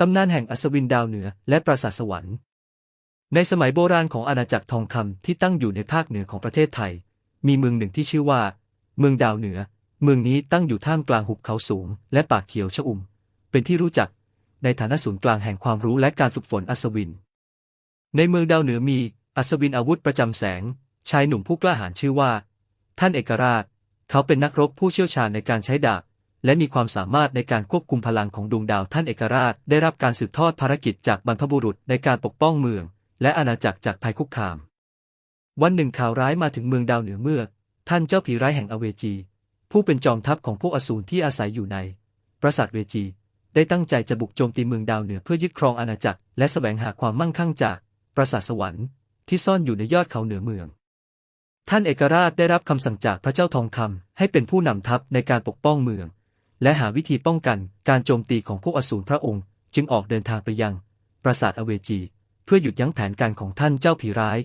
ตำนานแห่งอัศวินดาวเหนือและปราสาทสวรรค์ ในสมัยโบราณของอาณาจักรทองคำที่ตั้งอยู่ในภาคเหนือของประเทศไทย มีเมืองหนึ่งที่ชื่อว่า เมืองดาวเหนือ เมืองนี้ตั้งอยู่ท่ามกลางหุบเขาสูง และป่าเขียวชอุ่ม เป็นที่รู้จักในฐานะศูนย์กลางแห่งความรู้และการฝึกฝนอัศวิน ในเมืองดาวเหนือมีอัศวินอาวุธประจำแสง ชายหนุ่มผู้กล้าหาญชื่อว่า ท่านเอกราช เขาเป็นนักรบผู้เชี่ยวชาญในการใช้ดาบ และมีความสามารถในการควบคุมพลังของดวงดาวท่านเอกราช ได้รับการสืบทอดภารกิจจากบรรพบุรุษในการปกป้องเมือง และอาณาจักรจากภัยคุกคาม วันหนึ่งข่าวร้ายมาถึงเมืองดาวเหนือเมื่อ ท่านเจ้าผีร้ายแห่งอเวจี ผู้เป็นจอมทัพของพวกอสูรที่อาศัยอยู่ใน ปราสาทเวจี ได้ตั้งใจจะบุกโจมตีเมืองดาวเหนือเพื่อยึดครองอาณาจักร และแสวงหาความมั่งคั่งจากปราสาทสวรรค์ที่ซ่อนอยู่ในยอดเขาเหนือเมืองท่านเอกราชได้รับคำสั่งจากพระเจ้าทองคำให้เป็นผู้นำทัพในการปกป้องเมือง และหาวิธีป้องกันการโจมตีของพวกอสูรพระองค์ จึงออกเดินทางไปยัง ปราสาทอเวจี เพื่อหยุดยั้งแผนการของท่านเจ้าผีร้าย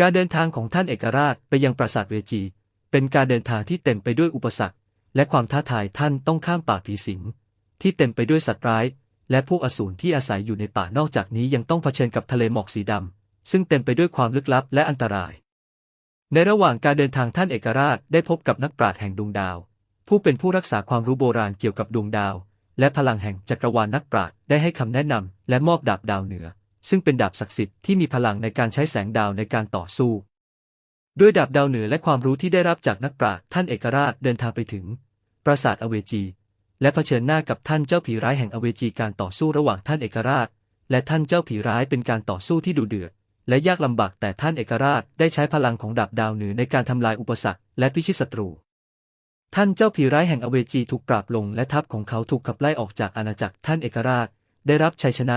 การเดินทางของท่านเอกราชไปยังปราสาทเวจี เป็นการเดินทางที่เต็มไปด้วยอุปสรรค และความท้าทายท่านต้องข้ามป่าผีสิง ที่เต็มไปด้วยสัตว์ร้าย และพวกอสูรที่อาศัยอยู่ในป่านอกจากนี้ยังต้องเผชิญกับทะเลหมอกสีดำซึ่งเต็มไปด้วยความลึกลับและอันตราย ในระหว่างการเดินทางท่านเอกราชได้พบกับนักปราชญ์แห่งดวงดาว ผู้เป็นผู้รักษาความรู้โบราณเกี่ยวกับดวงดาว และพลังแห่งจักรวาลนักปราชญ์ได้ให้คำแนะนำและมอบดาบดาวเหนือ ซึ่งเป็นดาบศักดิ์สิทธิ์ที่มีพลังในการใช้แสงดาวในการต่อสู้ ด้วยดาบดาวเหนือและความรู้ที่ได้รับจากนักปราชญ์ท่านเอกราชเดินทางไปถึง ปราสาทอเวจี และเผชิญหน้ากับท่านเจ้าผีร้ายแห่งอเวจีการต่อสู้ระหว่างท่านเอกราช และท่านเจ้าผีร้ายเป็นการต่อสู้ที่ดุเดือดและยากลำบากแต่ท่านเอกราชได้ใช้พลังของดาบดาวเหนือในการทำลายอุปสรรคและพิชิตศัตรู ท่านเจ้าผีร้ายแห่งอเวจีถูกปราบลงและทัพของเขาถูกขับไล่ออกจากอาณาจักรท่านเอกราช ได้รับชัยชนะ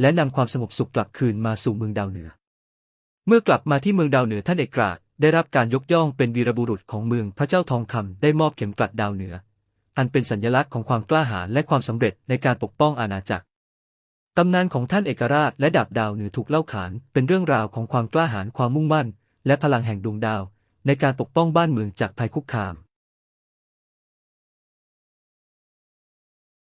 และนำความสงบสุขกลับคืนมาสู่เมืองดาวเหนือ เมื่อกลับมาที่เมืองดาวเหนือท่านเอกราชได้รับการยกย่องเป็นวีรบุรุษของเมืองพระเจ้าทองคำได้มอบเข็มกลัดดาวเหนือ อันเป็นสัญลักษณ์ของความกล้าหาญและความสำเร็จในการปกป้องอาณาจักรตำนานของท่านเอกราชและดาบดาวเหนือถูกเล่าขาน เป็นเรื่องราวของความกล้าหาญความมุ่งมั่น และพลังแห่งดวงดาว ในการปกป้องบ้านเมืองจากภัยคุกคาม